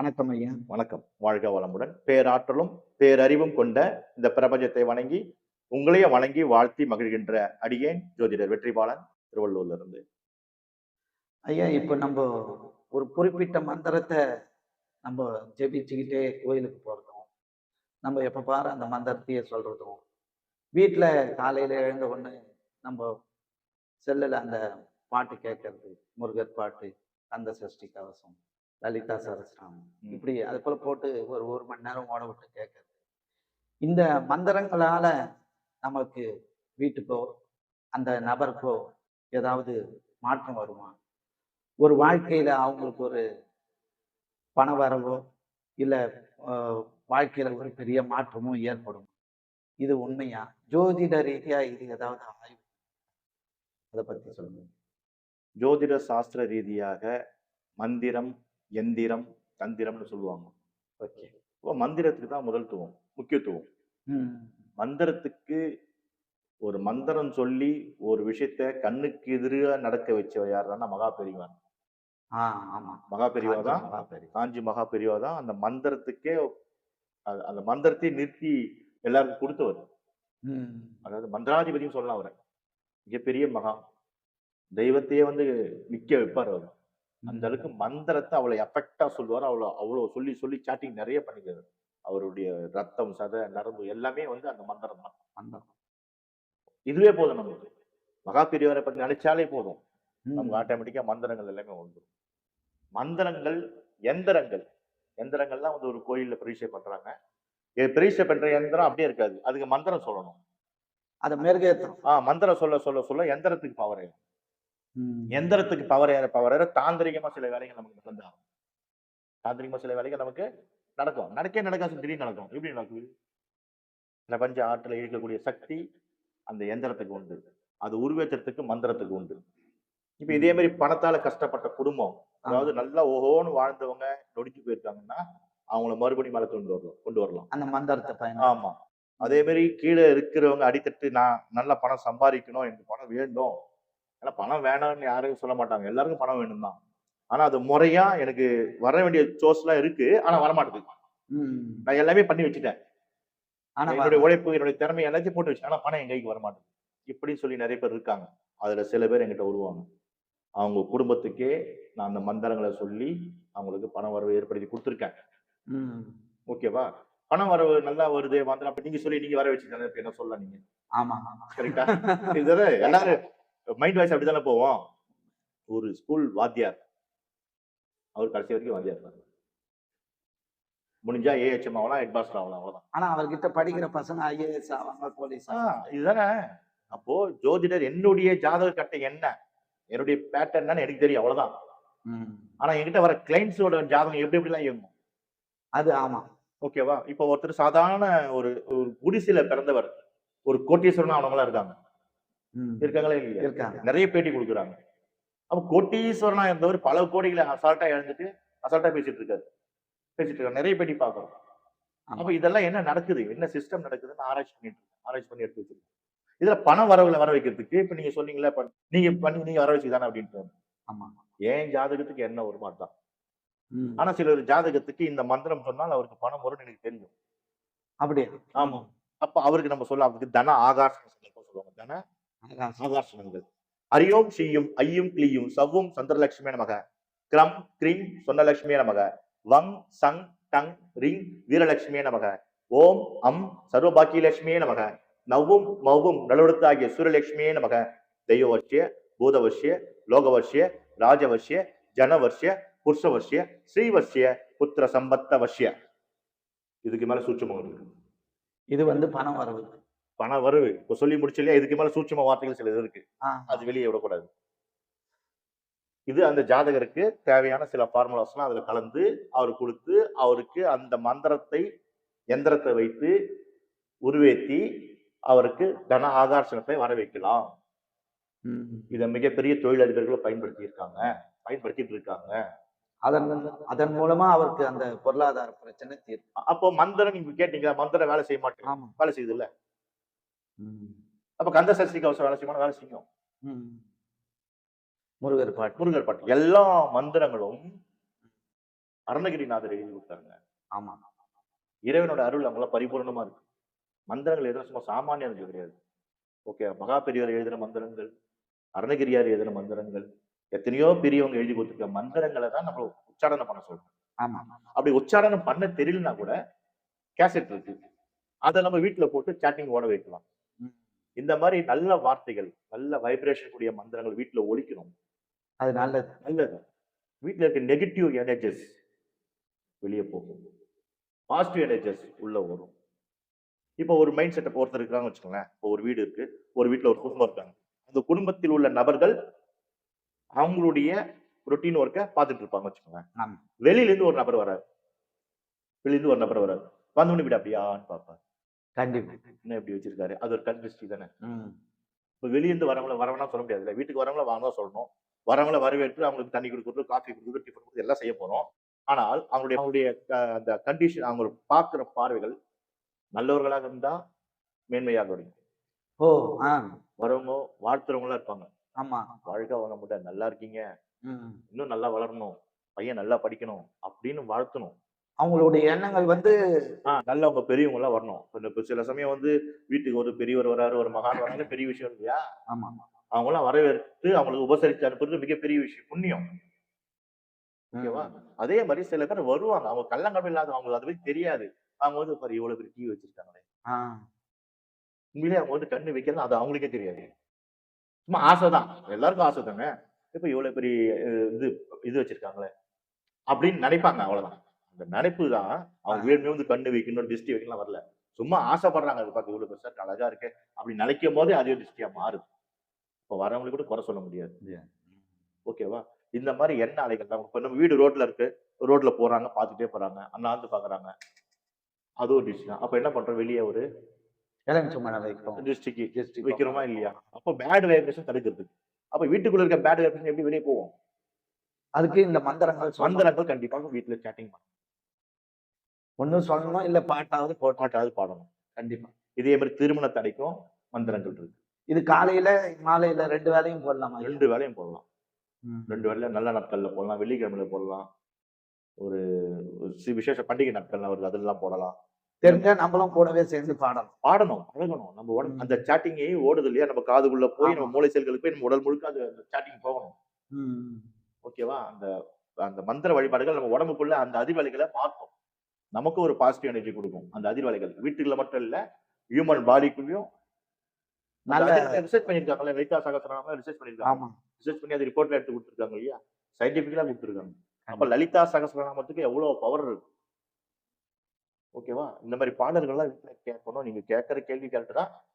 வணக்கம் ஐயா. வணக்கம். வாழ்க வளமுடன். பேராற்றலும் பேரறிவும் கொண்ட இந்த பிரபஞ்சத்தை வணங்கி உங்களையே வணங்கி வாழ்த்தி மகிழ்கின்ற அடியேன் ஜோதிடர் வெற்றிபாலன் திருவள்ளூர்ல இருந்து ஐயா இப்போ நம்ம ஒரு குறிப்பிட்ட மந்திரத்தை நம்ம ஜெபிச்சுக்கிட்டே கோயிலுக்கு போகிறதும் நம்ம எப்போ பாரு அந்த மந்திரத்தையே சொல்கிறதும் வீட்டில் காலையில் எழுந்த உடனே நம்ம செல்லில் அந்த பாட்டு கேட்கறது முருகர் பாட்டு கந்த சஷ்டி கவசம் லலிதா சரஸ்ராமம். இப்படி அது போல போட்டு ஒரு ஒரு மணி நேரம் ஓட விட்டு கேட்கறது. இந்த மந்திரங்களால நமக்கு வீட்டுக்கோ அந்த நபருக்கோ ஏதாவது மாற்றம் வருமா? ஒரு வாழ்க்கையில அவங்களுக்கு ஒரு பண வரவோ இல்ல வாழ்க்கையில ஒரு பெரிய மாற்றமும் ஏற்படும். இது உண்மையா? ஜோதிட ரீதியா இது ஏதாவது ஆய்வு? அதை பத்தி சொல்லுங்க. ஜோதிட சாஸ்திர ரீதியாக மந்திரம் எந்திரம் தந்திரம்னு சொல்லுவாங்க. ஓகே. இப்போ மந்திரத்துக்கு தான் முதல்த்துவம் முக்கியத்துவம். மந்திரத்துக்கு ஒரு மந்திரம் சொல்லி ஒரு விஷயத்த கண்ணுக்கு எதிராக நடக்க வச்சவர் யாருன்னா மகா பெரியவன் மகா பெரியவா தான் காஞ்சி மகா பெரியவா தான் அந்த மந்திரத்துக்கே அந்த மந்திரத்தை நிறுத்தி எல்லாருக்கும் கொடுத்தவர். அதாவது மந்திராதிபதியும் சொல்லலாம் அவரை. மிகப்பெரிய மகா. தெய்வத்தையே வந்து நிக்க வைப்பார் அவர். அந்த அளவுக்கு மந்திரத்தை அவ்வளோ எஃபெக்டா சொல்லுவார். அவ்வளோ அவ்வளோ சொல்லி சொல்லி சாட்டிங் நிறைய பண்ணிக்கிறார். அவருடைய ரத்தம் சதை நரம்பு எல்லாமே வந்து அந்த மந்திரம் தான். மந்திரம். இதுவே போதும் நமக்கு மகா பெரியவரை பத்தி நினைச்சாலே போதும். நமக்கு ஆட்டோமேட்டிக்கா மந்திரங்கள் எல்லாமே வந்துடும் மந்திரங்கள் எந்திரங்கள். எந்திரங்கள்லாம் வந்து ஒரு கோயில்ல பிரதிஷ்டை பண்றாங்க. பிரதிஷ்டை பண்ற எந்திரம் அப்படியே இருக்காது. அதுக்கு மந்திரம் சொல்லணும். அதை மெருகேற்றும் ஆஹ் மந்திரம் சொல்ல சொல்ல சொல்ல எந்திரத்துக்கு பவர் ஏறும் எந்திரத்துக்கு பவர் ஏற பவர் ஏற தாந்திரிகமா சில வேலைகள் நமக்கு நடந்தாகும் தாந்திரிகமா சில வேலைகள் நமக்கு நடக்கும். நடக்கே நடக்காது திடீர்னு நடக்கும். எப்படி நடக்குது? பிரபஞ்ச ஆற்றலை இழுக்கக்கூடிய சக்தி அந்த எந்திரத்துக்கு உண்டு. அது உருவேற்றத்துக்கு மந்திரத்துக்கு உண்டு. இப்ப இதே மாதிரி பணத்தால கஷ்டப்பட்ட குடும்பம் அதாவது நல்லா ஓஹோன்னு வாழ்ந்தவங்க நொடிச்சு போயிருக்காங்கன்னா அவங்கள மறுபடியும் மேல கொண்டு வரலாம் கொண்டு வரலாம். அந்த மந்திரத்தை பயன் ஆமா. அதே மாதிரி கீழே இருக்கிறவங்க அடித்தட்டு நான் நல்ல பணம் சம்பாதிக்கணும் எனக்கு பணம் வேண்டும் ஏன்னா பணம் வேணாம்னு யாரும் சொல்ல மாட்டாங்க. எல்லாருக்கும் பணம் வேணும் தான் ஆனா அது முறையா எனக்கு வர வேண்டிய சோர்ஸ் எல்லாம் இருக்கு. ஆனா வரமாட்டேது. நான் எல்லாமே பண்ணி வச்சுட்டேன். ஆனா என்னுடைய உழைப்பு என்னுடைய திறமை எல்லாத்தையும் போட்டு வச்சு ஆனா பணம் என் கைக்கு வரமாட்டேது. இப்படி சொல்லி நிறைய பேர் இருக்காங்க. அதுல சில பேர் என்கிட்ட வருவாங்க. அவங்க குடும்பத்துக்கே நான் அந்த மந்திரங்களை சொல்லி அவங்களுக்கு பண வரவு ஏற்படுத்தி கொடுத்துருக்கேன். ஓகேவா? பணம் வரவு நல்லா வருது மந்திரம் அப்ப நீங்க சொல்லி நீங்க வர இப்ப என்ன சொல்லலாம் நீங்க? ஆமா ஆமா கரெக்டா? இதுதான் எல்லாரும் மைண்ட் வாய்ஸ் அப்படிதானே போவோம்? ஒரு ஸ்கூல் வாத்தியார். அவர் கடைசி வரைக்கும் வாத்தியார் தான் முடிஞ்சா ஏஹெச்எம் ஆகலாம் ஹெட் மாஸ்டர் ஆகலாம் அவ்வளவுதான். ஆனா அவர்கிட்ட படிக்கிற பசங்க ஐஏஎஸ் ஆவாங்க போலீஸ் இதுதானே? அப்போ ஜோதிடர் என்னுடைய ஜாதக கட்டை என்ன? என்னுடைய பேட்டர்ன் என்னன்னு எனக்கு தெரியும் அவ்வளவுதான். ஆனா என்கிட்ட வர கிளைண்ட்ஸோட ஜாதகம் எப்படி எப்படிலாம் இயங்கும்? அது ஆமா. ஓகேவா இப்போ ஒருத்தர் சாதாரண ஒரு ஒரு குடிசையில பிறந்தவர் ஒரு கோட்டீஸ்வரன் அவங்களாம் இருக்காங்க. இருக்காங்களா இல்லையா? இருக்காங்க. நிறைய பேட்டி கொடுக்குறாங்க. அப்ப கோட்டீஸ்வரனா இருந்தவர் பல கோடிகளை அசால்ட்டா இழந்துட்டு அசால்ட்டா பேசிட்டு இருக்காரு. பேசிட்டு இருக்காரு. நிறைய பேட்டி பார்க்கறோம். ஆமா. அப்ப இதெல்லாம் என்ன நடக்குது? என்ன சிஸ்டம் நடக்குதுன்னு ஆராய்ச்சி பண்ணிட்டு இருக்கேன் ஆராய்ச்சி பண்ணி எடுத்து வச்சிருக்கேன் இதுல பண வரவுகளை வர வைக்கிறதுக்கு இப்ப நீங்க சொன்னீங்களா நீங்க பண்ணி நீங்க வர வச்சுதானே அப்படின்ட்டு ஆமா ஏன் ஜாதகத்துக்கு என்ன வருமா தான்? ம். ஆனா சிலர் ஜாதகத்துக்கு இந்த மந்திரம் சொன்னால் அவருக்கு பணம் வரும்னு எனக்கு தெரியும். அப்படியே? ஆமா. அப்ப அவருக்கு நம்ம சொல்ல அவருக்கு தன ஆகாசம் சொல்லுவாங்க. தன ஆகாசம். அரியோம் செய்யும் ஐயும் கிளியும் சவ்வும் சந்திரலட்சுமியே நமக கிரம் கிரீம் சொன்னலட்சுமியே நமக வங் சங் டங் ரிங் வீரலட்சுமியே நமக ஓம் அம் சர்வபாக்கியலட்சுமியே நமக நவ்வும் மவ்வும் நலுவடுத்தாகிய சூரியலட்சுமியே நமக தெய்வவர்ஷிய பூதவர்ஷிய லோகவர்ஷிய ராஜவர்ஷிய ஜனவர்ஷிய புருஷவர்ஷிய ஸ்ரீவர்ஷிய புத்திர சம்பத்த வர்ஷிய இதுக்கு மேல சூட்சமம் இருக்கு. இது வந்து பணம் வரவு. பண வரவு. இப்ப சொல்லி முடிச்சு இல்லையா? இதுக்கு மேல சூட்சம வார்த்தைகள் சிலது இருக்கு. ஆ, அது வெளியே விடக்கூடாது. இது அந்த ஜாதகருக்கு தேவையான சில ஃபார்முலாஸ்லாம் அதுல கலந்து அவர் கொடுத்து அவருக்கு அந்த மந்திரத்தை எந்திரத்தை வைத்து உருவேத்தி அவருக்கு தன ஆகர்ஷணத்தை வர வைக்கலாம். இதை மிகப்பெரிய தொழிலதிபர்களும் பயன்படுத்தி இருக்காங்க பயன்படுத்திட்டு இருக்காங்க. அதன் அதன் மூலமா அவருக்கு அந்த பொருளாதார பிரச்சனை தீர்க்கும். அப்போ மந்திரம் நீங்க கேட்டீங்க. மந்திரம் வேலை செய்ய ஆமா. வேலை செய்யுது இல்ல. அப்ப கந்த சஷ்டி கவசம் வேலை செய்யுமா? வேலை செய்யும். முருகர் பாட்டு. முருகர் பாட்டு. எல்லா மந்திரங்களும் அருணகிரிநாதர் எழுதி கொடுத்தாருங்க. ஆமா. இறைவனோட அருள் அவங்களாம் பரிபூர்ணமா இருக்கு. மந்திரங்கள் எதுவும் சும்மா சாமானியனுக்கு கிடையாது. ஓகே மகா பெரியவர் எழுதின மந்திரங்கள் அருணகிரியார் எழுதின மந்திரங்கள் எத்தனையோ பெரியவங்க எழுதி கொடுத்துருக்க மந்திரங்களை தான் நம்ம உச்சாரணம் பண்ண சொல்றோம் ஆமா. அப்படி உச்சாரணம் பண்ண தெரியலனா கூட கேசட் இருக்கு. அதை நம்ம வீட்டுல போட்டு சேட்டிங் ஓட வைக்கலாம். இந்த மாதிரி நல்ல வார்த்தைகள் நல்ல வைப்ரேஷன் கூடிய மந்திரங்கள் வீட்டுல ஒலிக்கணும். அது நல்லது நல்லது. வீட்டுல இருக்க நெகட்டிவ் எனர்ஜிஸ் வெளியே போகும். பாசிட்டிவ் எனர்ஜிஸ் உள்ள வரும். இப்போ ஒரு மைண்ட் செட்டப் ஒருத்தர் இருக்காங்க வச்சுக்கோங்களேன். இப்போ ஒரு வீடு இருக்கு. ஒரு வீட்டுல ஒரு குடும்பம் இருக்காங்க. அந்த குடும்பத்தில் உள்ள நபர்கள் அவங்களுடைய ரொட்டீன் ஒர்க்கை பார்த்துட்டு இருப்பாங்க வச்சுக்கோங்களேன். ஆமா. வெளியில இருந்து ஒரு நபர் வராரு வெளியில இருந்து ஒரு நபர் வராரு வந்தோடனே விட அப்படியான்னு பார்ப்பார். கண்டிப்பா. என்ன இப்படி வச்சிருக்காரு. அது ஒரு கண் திருஷ்டி தானே இப்போ வெளியிருந்து வரவங்கள வரவனா சொல்ல முடியாதுல்ல வீட்டுக்கு வரவங்கள வாங்க சொல்லணும். வரவங்கள வரவேற்று அவங்களுக்கு தண்ணி கொடுக்குறது காஃபி கொடுக்குறது டிஃபன் கொடுக்குறது எல்லாம் செய்ய போறோம். ஆனால் அவங்களுடைய அவங்களுடைய அந்த கண்டிஷன் அவங்க பார்க்குற பார்வைகள் நல்லவர்களாக இருந்தா மேன்மையாக இருக்கும் ஓ வரவங்க வாழ்த்துறவங்களா இருப்பாங்க. ஆமா. வாழ்க்கை வளர முடியாது நல்லா இருக்கீங்க. இன்னும் நல்லா வளரணும். பையன் நல்லா படிக்கணும் அப்படின்னு வாழ்த்தணும். அவங்களுடைய எண்ணங்கள் வந்து நல்லவங்க பெரியவங்க எல்லாம் வரணும். சில சமயம் வந்து வீட்டுக்கு ஒரு பெரியவர் வராரு ஒரு மகான் வராங்க பெரிய விஷயம் இல்லையா? ஆமா அவங்க எல்லாம் வரவேற்று அவங்களுக்கு உபசரித்து அனுப்புறது மிகப்பெரிய விஷயம் புண்ணியம். ஓகேவா? அதே மாதிரி சில பேர் வருவாங்க. அவங்க கள்ளங்கடம் இல்லாத அவங்களுக்கு அது பத்தி தெரியாது. அவங்க வந்து பாரு இவ்வளவு பெரிய டிவி வச்சிருக்காங்களே. ஆ. உண்மையிலேயே அவங்க வந்து கண்ணு வைக்கிறது அது அவங்களுக்கே தெரியாது. சும்மா ஆசைதான் எல்லாருக்கும் ஆசை தானே? இப்ப இவ்வளவு பெரிய இது இது வச்சிருக்காங்களே? அப்படின்னு நினைப்பாங்க அவ்வளவுதான். அந்த நினைப்பு தான் அவங்க வேணுமே வந்து கண்ணு வைக்கணும் திருஷ்டி வைக்கலாம் வரல. சும்மா ஆசைப்படுறாங்க அது பார்த்து இவ்வளவு பெருசா அழகா இருக்கு அப்படி நினைக்கும் போதே அதே திருஷ்டியா மாறுது. இப்போ வரவங்களுக்கு கூட குறை சொல்ல முடியாது. ஓகேவா இந்த மாதிரி எண்ண அலைகள் தான் இப்போ நம்ம வீடு ரோட்ல இருக்கு. ரோட்ல போறாங்க பார்த்துட்டே போறாங்க அண்ணாந்து பாக்குறாங்க. அது ஒரு டிஷ் தான். அப்ப என்ன பண்றோம்? வெளியே ஒரு District வைக்கிறோமா இல்லையா? அப்போ பேட் வைப்ரேஷன் தடுக்கிறது அப்ப வீட்டுக்குள்ள இருக்க பேட் வைப்ரேஷன் எப்படி வெளியே போவோம்? அதுக்கு இந்த மந்திரங்கள் மந்திரங்கள் கண்டிப்பாக வீட்டுல சேட்டிங் பண்ணணும் ஒண்ணும் சொல்லணும் இல்ல பாட்டாவது பாட்டாவது பாடணும். கண்டிப்பா. இதே மாதிரி திருமண தடைக்கும் மந்திரங்கள் இருக்கு. இது காலையில மாலையில ரெண்டு வேலையும் போடலாமா? ரெண்டு வேலையும் போடலாம். ரெண்டு வேலையில நல்ல நாட்கள்ல போடலாம் வெள்ளிக்கிழமையில போடலாம். ஒரு ஒரு விசேஷ பண்டிகை நாட்கள்லாம் வருது அதெல்லாம் போடலாம். தெரிஞ்சா நம்மளும் கூடவே சேர்ந்து பாடணும். பாடணும் பழகணும். நம்ம உடம்பு. அந்த சாட்டிங்கே ஓடுது இல்லையா? நம்ம காதுக்குள்ள போய் நம்ம. மூளை செல்களுக்கு போய் நம்ம உடல் முழுக்க அது அந்த சாட்டிங் போகணும். ஓகேவா? அந்த அந்த மந்திர வழிபாடுகள் நம்ம உடம்புக்குள்ள அந்த அதிர்வலைகளை பார்க்கும். நமக்கு ஒரு பாசிட்டிவ் எனர்ஜி கொடுக்கும். அந்த அதிர்வலைகள். வீட்டுக்குள்ள மட்டும் இல்ல ஹியூமன் பாடிக்குள்ளயும் நல்ல ரிசர்ச் பண்ணிருக்காங்கல்ல வைத்தா சகசரநாம ரிசர்ச் பண்ணிருக்காங்க ஆமா. ரிசர்ச் பண்ணி அது ரிப்போர்ட்ல எடுத்து கொடுத்துருக்காங்க இல்லையா? சயின்டிபிக்கலா கொடுத்துருக்காங்க. அப்ப லலிதா சகசரநாமத்துக்கு எவ்வளவு பவர் இருக்கு? ஓகேவா இந்த மாதிரி பாடல்கள்லாம் வீட்டுல கேட்கணும். நீங்க கேட்கற கேள்வி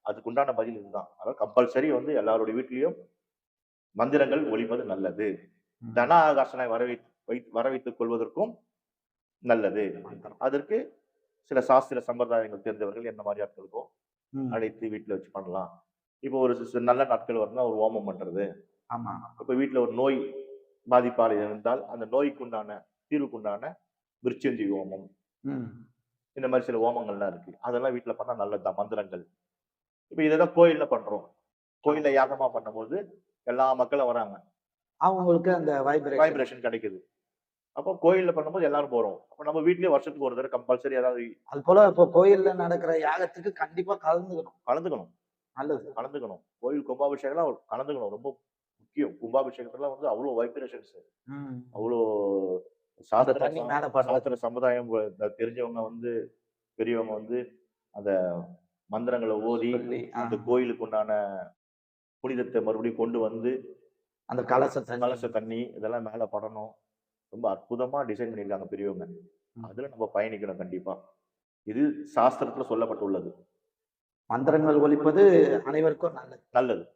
அதுக்கு உண்டான பதில் இதுதான். அதாவது கம்பல்சரி வந்து எல்லாருடைய வீட்லயும் மந்திரங்கள் ஒழிப்பது நல்லது. தன ஆகாசனை வரவை வை- வர வைத்துக் கொள்வதற்கும் நல்லது. மந்திரம். அதற்கு சில சாஸ்திர சம்பிரதாயங்கள் தெரிஞ்சவர்கள் என்ன மாதிரி ஆட்களுக்கோ. அழைத்து வீட்டுல வச்சு பண்ணலாம். இப்போ ஒரு நல்ல நாட்கள் வரணும்னா ஒரு ஹோமம் பண்றது. ஆமா. இப்ப வீட்டுல ஒரு நோய் பாதிப்பால் இருந்தால் அந்த நோய்க்குண்டான தீர்வுக்குண்டான விருச்சந்தி ஹோமம். ம். இந்த மாதிரி சில ஹோமங்கள்லாம் இருக்கு. அதெல்லாம் வீட்டுல பண்ணா நல்லதுதான் மந்திரங்கள். இப்ப இதெல்லாம் கோயில்ல பண்றோம். கோயில்ல யாகமா பண்ணும்போது எல்லா மக்களும் வராங்க. அவங்களுக்கு அந்த வைப்ரேஷன் கிடைக்குது. அப்போ கோயில்ல பண்ணும்போது எல்லாரும் போறோம். அப்ப நம்ம வீட்லயே வருஷத்துக்கு ஒரு தடவை கம்பல்சரி ஏதாவது அது போல இப்போ கோயில்ல நடக்கிற யாகத்துக்கு கண்டிப்பா கலந்துக்கணும். கலந்துக்கணும். நல்லது. கலந்துக்கணும். கோயில் கும்பாபிஷேகம்லாம் கலந்துக்கணும். ரொம்ப முக்கியம். கும்பாபிஷேகத்துல வந்து அவ்வளோ வைப்ரேஷன்ஸ். அவ்வளோ சாஸ்திர சமுதாயம் தெரிஞ்சவங்க வந்து பெரியவங்க வந்து அந்த மந்திரங்களை ஓதி. அந்த கோயிலுக்கு உண்டான புனிதத்தை மறுபடியும் கொண்டு வந்து அந்த கலச கலச தண்ணி இதெல்லாம் மேல படணும். ரொம்ப அற்புதமா டிசைன் பண்ணியிருக்காங்க பெரியவங்க. அதுல நம்ம பயணிக்கணும் கண்டிப்பா. இது சாஸ்திரத்துல சொல்லப்பட்டுள்ளது. மந்திரங்கள் ஒலிப்பது அனைவருக்கும் நல்லது. நல்லது.